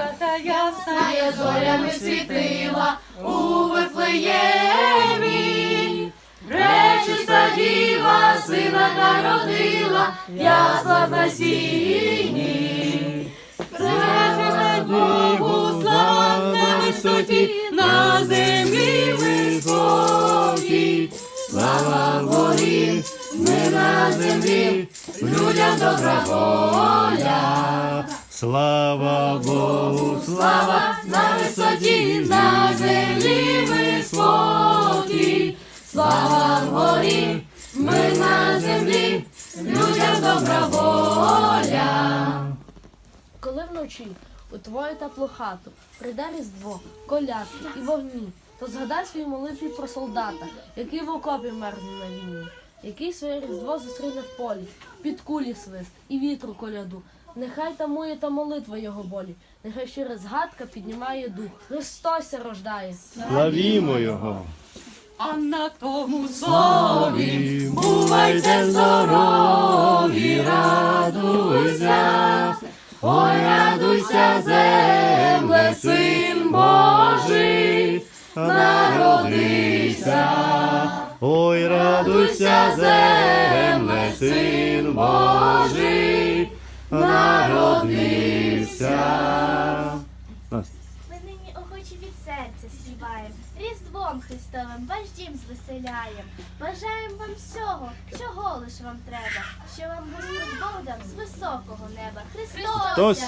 така ясна, зорями світила у Вифлеємі. Пречиста діва сина народила, ясла на сіні. Пречиста Богу, слава на висоті, на землі високій. Слава горі, ми на землі, людям добра воля. Слава Богу, Слава на висоті, на землі високій. Слава горі, ми на землі, людям добра воля. Коли вночі у твою теплу хату прийде різдво, колядки і вогні, то згадай свої молитві про солдата, який в окопі мерзне на війні, який своє різдво зустріне в полі, під кулі свист і вітру коляду. Нехай тамує та молитва його болі, нехай щира згадка піднімає дух. Христос рождає. славімо Його. А на тому слові Бувайте здорові, радуйся, ой, радуйся, земле, радуйся, земле, син Божий, народився. Ми нині охочі від серця співаєм, Різдвом Христовим ваш дім звеселяєм. Бажаємо вам всього, чого лиш вам треба, що вам Господь Бог дав з високого неба. Христос, Христос